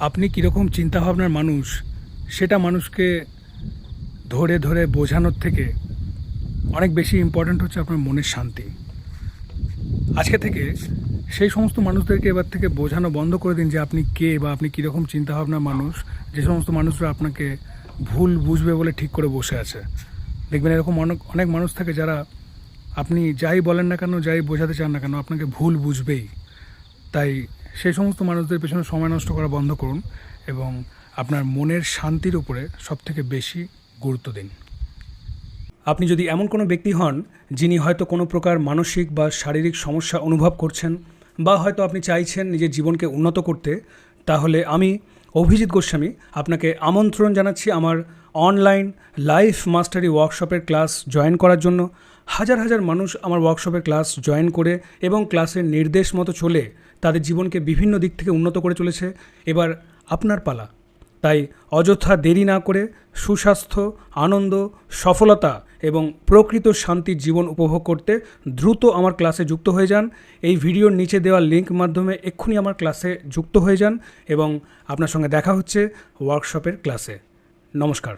আপনি কীরকম চিন্তাভাবনার মানুষ, সেটা মানুষকে ধরে ধরে বোঝানোর থেকে অনেক বেশি ইম্পর্ট্যান্ট হচ্ছে আপনার মনের শান্তি। আজকে থেকে সেই সমস্ত মানুষদেরকে এবার থেকে বোঝানো বন্ধ করে দিন যে আপনি কে বা আপনি কীরকম চিন্তাভাবনার মানুষ, যে সমস্ত মানুষরা আপনাকে ভুল বুঝবে বলে ঠিক করে বসে আছে। দেখবেন এরকম অনেক অনেক মানুষ থাকে যারা আপনি যাই বলেন না কেন, যাই বোঝাতে চান না কেন, আপনাকে ভুল বুঝবেই। তাই সেই সমস্ত মানুষদের পেছনে সময় নষ্ট করা বন্ধ করুন এবং আপনার মনের শান্তির উপরে সবথেকে বেশি গুরুত্ব দিন। আপনি যদি এমন কোনো ব্যক্তি হন, যিনি হয়তো কোনো প্রকার মানসিক বা শারীরিক সমস্যা অনুভব করছেন বা হয়তো আপনি চাইছেন নিজের জীবনকে উন্নত করতে, তাহলে আমি অভিজিৎ গোস্বামী আপনাকে আমন্ত্রণ জানাচ্ছি আমার অনলাইন লাইফ মাস্টারি ওয়ার্কশপের ক্লাস জয়েন করার জন্য। হাজার হাজার মানুষ আমার ওয়ার্কশপের ক্লাস জয়েন করে এবং ক্লাসের নির্দেশ মতো চলে তাদের জীবনকে বিভিন্ন দিক থেকে উন্নত করে চলেছে। এবার আপনার পালা। তাই অযথা দেরি না করে সুস্বাস্থ্য, আনন্দ, সফলতা এবং প্রকৃত শান্তির জীবন উপভোগ করতে দ্রুত আমার ক্লাসে যুক্ত হয়ে যান। এই ভিডিওর নিচে দেওয়া লিঙ্ক মাধ্যমে এক্ষুনি আমার ক্লাসে যুক্ত হয়ে যান এবং আপনার সঙ্গে দেখা হচ্ছে ওয়ার্কশপের ক্লাসে। নমস্কার।